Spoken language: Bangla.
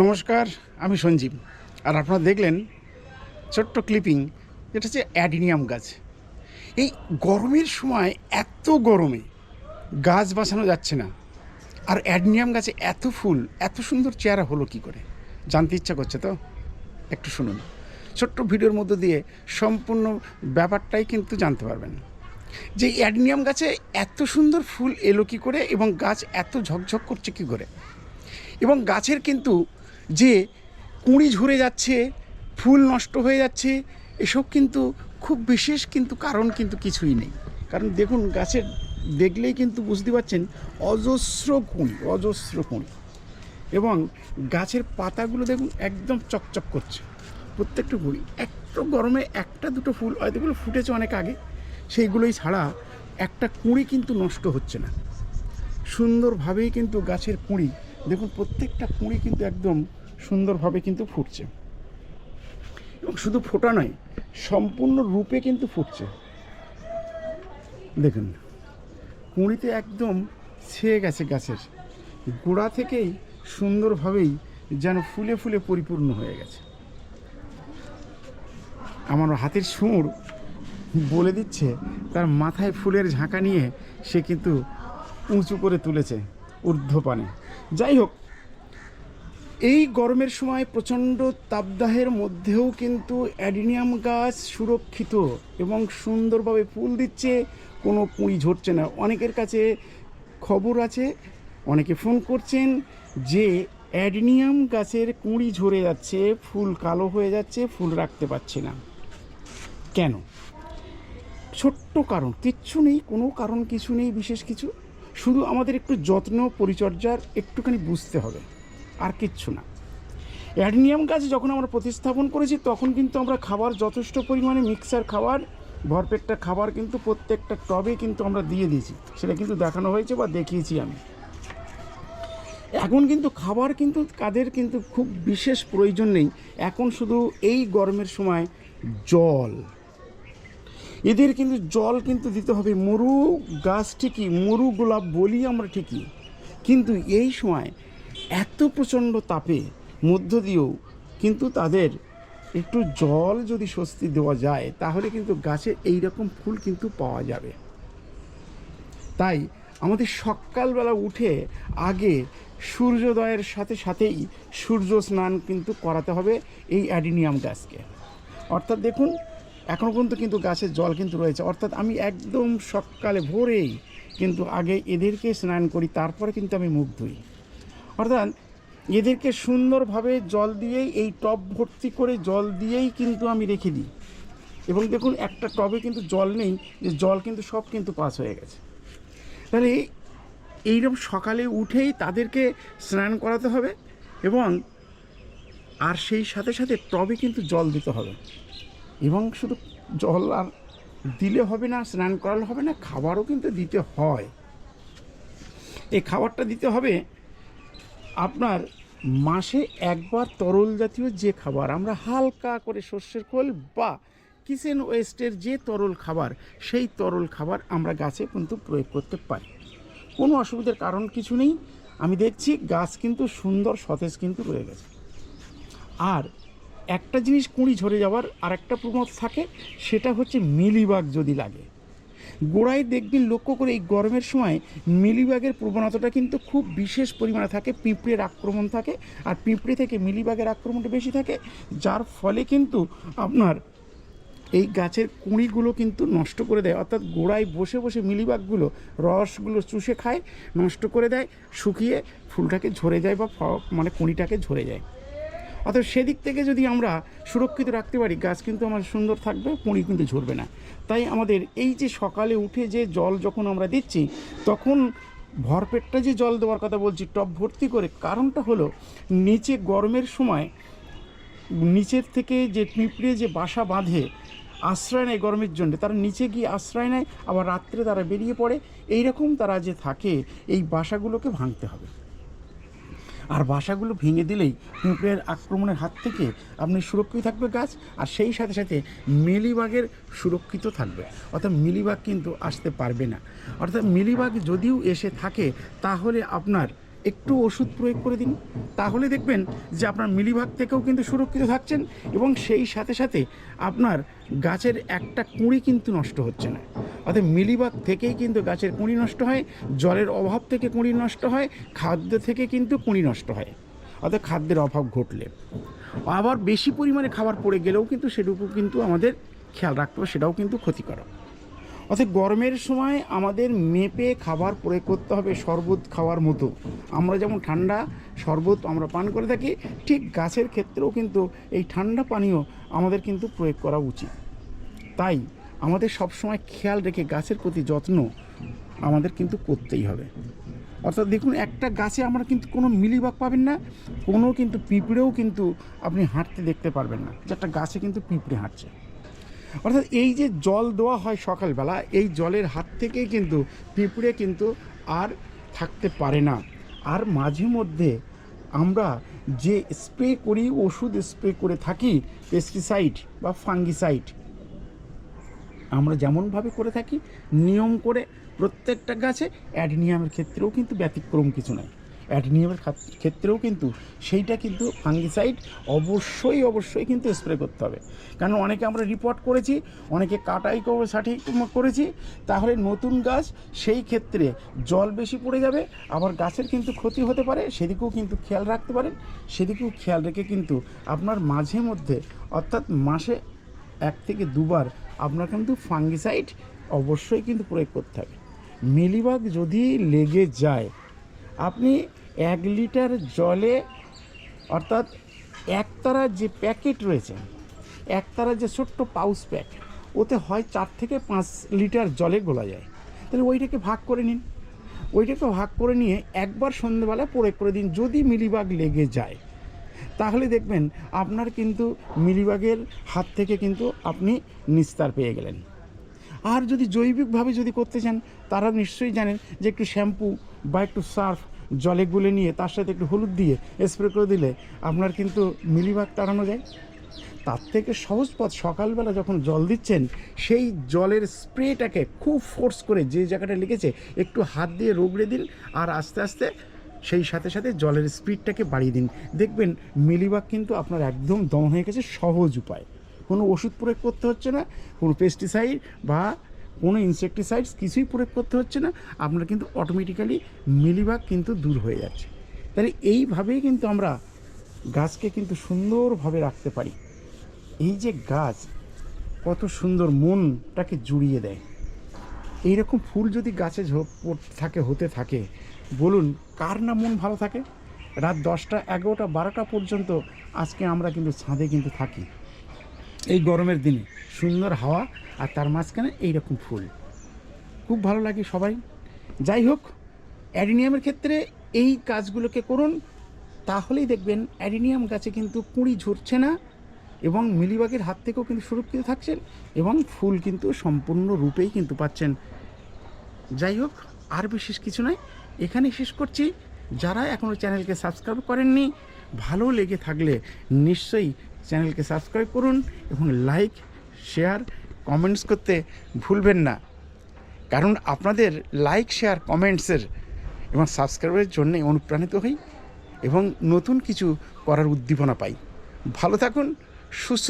নমস্কার, আমি সঞ্জীব। আর আপনারা দেখলেন ছোট্ট ক্লিপিং যেটা হচ্ছে অ্যাডিনিয়াম গাছ। এই গরমের সময় এত গরমে গাছ বাঁচানো যাচ্ছে না। আর অ্যাডিনিয়াম গাছে এত ফুল, এত সুন্দর চেহারা হলো কি করে? জানতে ইচ্ছা করছে তো? একটু শুনুন। ছোট্ট ভিডিওর মধ্য দিয়ে সম্পূর্ণ ব্যাপারটাই কিন্তু জানতে পারবেন। যে অ্যাডিনিয়াম গাছে এত সুন্দর ফুল এলো কি করে এবং গাছ এত ঝকঝক করছে কি করে? এবং গাছের কিন্তু যে কুঁড়ি ঝরে যাচ্ছে, ফুল নষ্ট হয়ে যাচ্ছে, এসব কিন্তু খুব বিশেষ কিন্তু কারণ কিন্তু কিছুই নেই। কারণ দেখুন, গাছের দেখলেই কিন্তু বুঝতে পারছেন অজস্র কুঁড়ি অজস্র কুঁড়ি। এবং গাছের পাতাগুলো দেখুন একদম চকচক করছে। প্রত্যেকটা কুঁড়ি, একটু গরমে একটা দুটো ফুল, হয়তো এগুলো ফুটেছে অনেক আগে, সেইগুলোই ছাড়া একটা কুঁড়ি কিন্তু নষ্ট হচ্ছে না। সুন্দরভাবেই কিন্তু গাছের কুঁড়ি দেখুন, প্রত্যেকটা কুঁড়ি কিন্তু একদম সুন্দরভাবে কিন্তু ফুটছে। এবং শুধু ফোটা নয়, সম্পূর্ণ রূপে কিন্তু ফুটছে। দেখুন, কুঁড়িতে একদম ছেয়ে গেছে গাছের। গোড়া থেকেই সুন্দরভাবেই যেন ফুলে ফুলে পরিপূর্ণ হয়ে গেছে। আমার হাতের সুর বলে দিচ্ছে, তার মাথায় ফুলের ঝাঁকা নিয়ে সে কিন্তু উঁচু করে তুলেছে ঊর্ধ্বপানে। যাই হোক, এই গরমের সময় প্রচণ্ড তাপদাহের মধ্যেও কিন্তু অ্যাডিনিয়াম গাছ সুরক্ষিত এবং সুন্দরভাবে ফুল দিচ্ছে, কোনো কুঁড়ি ঝরছে না। অনেকের কাছে খবর আছে, অনেকে ফোন করছেন যে অ্যাডিনিয়াম গাছের কুঁড়ি ঝরে যাচ্ছে, ফুল কালো হয়ে যাচ্ছে, ফুল রাখতে পারছে না। কেন? ছোট্ট কারণ, কিচ্ছু নেই, কোনো কারণ, কিছু নেই, বিশেষ কিছু। শুধু আমাদের একটু যত্ন, পরিচর্যার একটুখানি বুঝতে হবে, আর কিচ্ছু না। অ্যাডনিয়াম গাছ যখন আমরা প্রতিস্থাপন করেছি, তখন কিন্তু আমরা খাবার যথেষ্ট পরিমাণে মিক্সার খাবার, ভরপেটটা খাবার কিন্তু প্রত্যেকটা টবে কিন্তু আমরা দিয়ে দিয়েছি। সেটা কিন্তু দেখানো হয়েছে বা দেখিয়েছি আমি। এখন কিন্তু খাবার কিন্তু কাদের কিন্তু খুব বিশেষ প্রয়োজন নেই। এখন শুধু এই গরমের সময় জল। এদের কিন্তু জল কিন্তু দিতে হবে। মরু গাছ ঠিকই, মরু গোলাপ বলি আমরা ঠিকই। কিন্তু এই সময় এত প্রচণ্ড তাপে মধ্য দিয়েও কিন্তু তাদের একটু জল যদি স্বস্তি দেওয়া যায়, তাহলে কিন্তু গাছে এই রকম ফুল কিন্তু পাওয়া যাবে। তাই আমাদের সকালবেলা উঠে আগে সূর্যোদয়ের সাথে সাথেই সূর্য স্নান কিন্তু করাতে হবে এই অ্যাডিনিয়াম গাছকে। অর্থাৎ দেখুন এখনও পর্যন্ত কিন্তু গাছের জল কিন্তু রয়েছে। অর্থাৎ আমি একদম সকালে ভোরেই কিন্তু আগে এদেরকে স্নান করি, তারপরে কিন্তু আমি মুখ ধুই। অর্থাৎ এদেরকে সুন্দরভাবে জল দিয়েই, এই টব ভর্তি করে জল দিয়েই কিন্তু আমি রেখে দিই। এবং দেখুন, একটা টবে কিন্তু জল নেই, যে জল কিন্তু সব কিন্তু পাস হয়ে গেছে। তাহলে এইরকম সকালে উঠেই তাদেরকে স্নান করাতে হবে এবং আর সেই সাথে সাথে টবে কিন্তু জল দিতে হবে। এবং শুধু জল আর দিলে হবে না, স্নান করালে হবে না, খাবারও কিন্তু দিতে হয়। এই খাবারটা দিতে হবে আপনার মাসে একবার তরল জাতীয় যে খাবার, আমরা হালকা করে শস্যের খোল বা কিচেন ওয়েস্টের যে তরল খাবার, সেই তরল খাবার আমরা গাছে কিন্তু প্রয়োগ করতে পারি। কোনো অসুবিধার কারণ কিছু নেই। আমি দেখছি গাছ কিন্তু সুন্দর, সতেজ কিন্তু রয়ে গেছে। আর একটা জিনিস কুঁড়ি ঝরে যাওয়ার আর একটা প্রমাদ থাকে, সেটা হচ্ছে মিলিবাগ যদি লাগে। গোড়ায় দেখবেন লক্ষ্য করে এই গরমের সময় মিলিবাগের প্রবণতাটা কিন্তু খুব বিশেষ পরিমাণে থাকে, পিঁপড়ের আক্রমণ থাকে, আর পিঁপড়ে থেকে মিলিবাগের আক্রমণটা বেশি থাকে, যার ফলে কিন্তু আপনার এই গাছের কুঁড়িগুলো কিন্তু নষ্ট করে দেয়। অর্থাৎ গোড়ায় বসে বসে মিলিবাগগুলো রসগুলো চুষে খায়, নষ্ট করে দেয়, শুকিয়ে ফুলটাকে ঝরে যায় বা মানে কুঁড়িটাকে ঝরে যায়। অর্থাৎ সেদিক থেকে যদি আমরা সুরক্ষিত রাখতে পারি, গাছ কিন্তু আমার সুন্দর থাকবে পুঁড়ি কিন্তু ঝরবে না। তাই আমাদের এই যে সকালে উঠে যে জল যখন আমরা দিচ্ছি, তখন ভরপেটটা যে জল দেওয়ার কথা বলছি, টপ ভর্তি করে, কারণটা হলো নিচে গরমের সময় নিচের থেকে যে পিঁপড়ে যে বাসা বাঁধে, আশ্রয় নেয় গরমের জন্য, তারা নিচে গিয়ে আশ্রয় নেয়, আবার রাত্রে তারা বেরিয়ে পড়ে এই রকম তারা যে থাকে, এই বাসাগুলোকে ভাঙতে হবে। আর বাসাগুলো ভেঙে দিলেই পিঁপড়ের আক্রমণের হাত থেকে আপনি সুরক্ষিত থাকবে গাছ, আর সেই সাথে সাথে মিলিবাগের সুরক্ষিত থাকবে। অর্থাৎ মিলিবাগ কিন্তু আসতে পারবে না। অর্থাৎ মিলিবাগ যদিও এসে থাকে, তাহলে আপনার একটু ওষুধ প্রয়োগ করে দিন। তাহলে দেখবেন যে আপনার মিলিভাগ থেকেও কিন্তু সুরক্ষিত থাকছেন এবং সেই সাথে সাথে আপনার গাছের একটা কুঁড়ি কিন্তু নষ্ট হচ্ছে না। অর্থাৎ মিলিবাগ থেকেই কিন্তু গাছের কুঁড়ি নষ্ট হয়, জলের অভাব থেকে কুঁড়ি নষ্ট হয়, খাদ্য থেকে কিন্তু কুঁড়ি নষ্ট হয়। অর্থাৎ খাদ্যের অভাব ঘটলে। আবার বেশি পরিমাণে খাবার পড়ে গেলেও কিন্তু সেটুকু কিন্তু আমাদের খেয়াল রাখতে হবে, সেটাও কিন্তু ক্ষতিকারক। অর্থাৎ গরমের সময় আমাদের মেপে খাবার প্রয়োগ করতে হবে শরবত খাওয়ার মতো। আমরা যেমন ঠান্ডা শরবত আমরা পান করে থাকি, ঠিক গাছের ক্ষেত্রেও কিন্তু এই ঠান্ডা পানীয় আমাদের কিন্তু প্রয়োগ করা উচিত। তাই আমাদের সবসময় খেয়াল রেখে গাছের প্রতি যত্ন আমাদের কিন্তু করতেই হবে। অর্থাৎ দেখুন, একটা গাছে আমরা কিন্তু কোনো মিলিবাগ পাবেন না, কোনো কিন্তু পিঁপড়েও কিন্তু আপনি হাঁটতে দেখতে পারবেন না। একটা গাছে কিন্তু পিঁপড়ে হাঁটছে। অর্থাৎ এই যে জল দেওয়া হয় সকালবেলা, এই জলের হাত থেকেই কিন্তু পিঁপড়ে কিন্তু আর থাকতে পারে না। আর মাঝে মধ্যে আমরা যে স্প্রে করি, ওষুধ স্প্রে করে থাকি পেস্টিসাইড বা ফাঙ্গিসাইড আমরা যেমনভাবে করে থাকি, নিয়ম করে প্রত্যেকটা গাছে অ্যাডনিয়ামের ক্ষেত্রেও কিন্তু ব্যতিক্রম কিছু নাই। অ্যাডনিয়ামের ক্ষেত্রেও কিন্তু সেইটা কিন্তু ফাঙ্গিসাইড অবশ্যই অবশ্যই কিন্তু স্প্রে করতে হবে। কারণ অনেকে আমরা রিপোর্ট করেছি, অনেকে কাটাই করে সঠিক করেছি, তাহলে নতুন গাছ সেই ক্ষেত্রে জল বেশি পড়ে যাবে, আবার গাছের কিন্তু ক্ষতি হতে পারে, সেদিকেও কিন্তু খেয়াল রাখতে পারেন। সেদিকেও খেয়াল রেখে কিন্তু আপনার মাঝে মধ্যে, অর্থাৎ মাসে এক থেকে দুবার আপনার কিন্তু ফাঙ্গিসাইড অবশ্যই কিন্তু প্রয়োগ করতে হবে। মিলিবাগ যদি লেগে যায়, আপনি এক লিটার জলে, অর্থাৎ একতারা যে প্যাকেট রয়েছে, একতারা যে ছোট্ট পাউচ প্যাক, ওতে হয় চার থেকে পাঁচ লিটার জলে গোলা যায়। তাহলে ওইটাকে ভাগ করে নিন। ওইটাকে ভাগ করে নিয়ে একবার সন্ধ্যেবেলা প্রয়োগ করে দিন, যদি মিলিবাগ লেগে যায়। তাহলে দেখবেন আপনার কিন্তু মিলিবাগের হাত থেকে কিন্তু আপনি নিস্তার পেয়ে গেলেন। আর যদি জৈবিকভাবে যদি করতে চান তারা নিশ্চয়ই জানেন যে একটু শ্যাম্পু বা একটু সার্ফ জলে গুলে নিয়ে তার সাথে একটু হলুদ দিয়ে স্প্রে করে দিলে আপনার কিন্তু মিলিবাগ তাড়ানো যায়। তার থেকে সহজ পথ সকালবেলা যখন জল দিচ্ছেন, সেই জলের স্প্রেটাকে খুব ফোর্স করে যে জায়গাটা লেগেছে, একটু হাত দিয়ে রগড়ে দিন আর আস্তে আস্তে সেই সাথে সাথে জলের স্পিডটাকে বাড়িয়ে দিন। দেখবেন মিলিবাগ কিন্তু আপনার একদম দম হয়ে গেছে সহজ উপায়। কোনো ওষুধ প্রয়োগ করতে হচ্ছে না। কোনো পেস্টিসাইড বা কোনো ইনসেকটিসাইডস কিছুই প্রয়োগ করতে হচ্ছে না, আপনার কিন্তু অটোমেটিক্যালি মিলিবাগ কিন্তু দূর হয়ে যাচ্ছে। তাহলে এইভাবেই কিন্তু আমরা গাছকে কিন্তু সুন্দরভাবে রাখতে পারি। এই যে গাছ, কত সুন্দর মনটাকে জুড়িয়ে দেয়। এইরকম ফুল যদি গাছে থাকে, হতে থাকে, বলুন কার না মন ভালো থাকে? রাত দশটা, এগারোটা, বারোটা পর্যন্ত আজকে আমরা কিন্তু ছাদে কিন্তু থাকি। এই গরমের দিনে সুন্দর হাওয়া আর তার মাঝখানে এইরকম ফুল। খুব ভালো লাগে সবাই। যাই হোক, অ্যাডিনিয়ামের ক্ষেত্রে এই কাজগুলোকে করুন, তাহলেই দেখবেন অ্যাডিনিয়াম গাছে কিন্তু কুঁড়ি ঝরছে না এবং মিলিবাগের হাত থেকেও কিন্তু সুরক্ষিত থাকছেন এবং ফুল কিন্তু সম্পূর্ণ রূপেই কিন্তু পাচ্ছেন। যাই হোক, আর বিশেষ কিছু নয়, এখানেই শেষ করছি। যারা এখনও চ্যানেলকে সাবস্ক্রাইব করেননি, ভালো লেগে থাকলে নিশ্চয়ই চ্যানেলকে সাবস্ক্রাইব করুন এবং লাইক, শেয়ার, কমেন্টস করতে ভুলবেন না কারণ আপনাদের লাইক, শেয়ার, কমেন্টসের এবং সাবস্ক্রাইবের জন্যে অনুপ্রাণিত হই এবং নতুন কিছু করার উদ্দীপনা পাই ভালো থাকুন, সুস্থ।